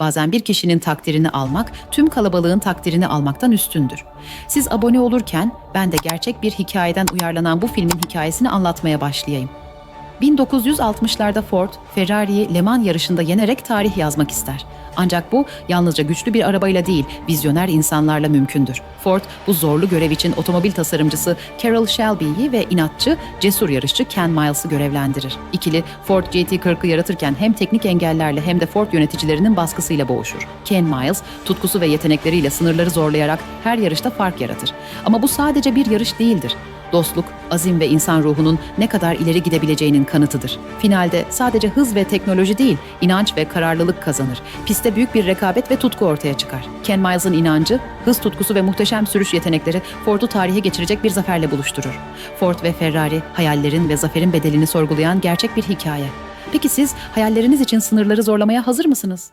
Bazen bir kişinin takdirini almak tüm kalabalığın takdirini almaktan üstündür. Siz abone olurken ben de gerçek bir hikayeden uyarlanan bu filmin hikayesini anlatmaya başlayayım. 1960'larda Ford, Ferrari'yi Le Mans yarışında yenerek tarih yazmak ister. Ancak bu yalnızca güçlü bir arabayla değil, vizyoner insanlarla mümkündür. Ford, bu zorlu görev için otomobil tasarımcısı Carroll Shelby'yi ve inatçı, cesur yarışçı Ken Miles'ı görevlendirir. İkili, Ford GT40'ı yaratırken hem teknik engellerle hem de Ford yöneticilerinin baskısıyla boğuşur. Ken Miles, tutkusu ve yetenekleriyle sınırları zorlayarak her yarışta fark yaratır. Ama bu sadece bir yarış değildir. Dostluk, azim ve insan ruhunun ne kadar ileri gidebileceğinin kanıtıdır. Finalde sadece hız ve teknoloji değil, inanç ve kararlılık kazanır. Piste büyük bir rekabet ve tutku ortaya çıkar. Ken Miles'ın inancı, hız tutkusu ve muhteşem sürüş yetenekleri Ford'u tarihe geçirecek bir zaferle buluşturur. Ford ve Ferrari, hayallerin ve zaferin bedelini sorgulayan gerçek bir hikaye. Peki siz hayalleriniz için sınırları zorlamaya hazır mısınız?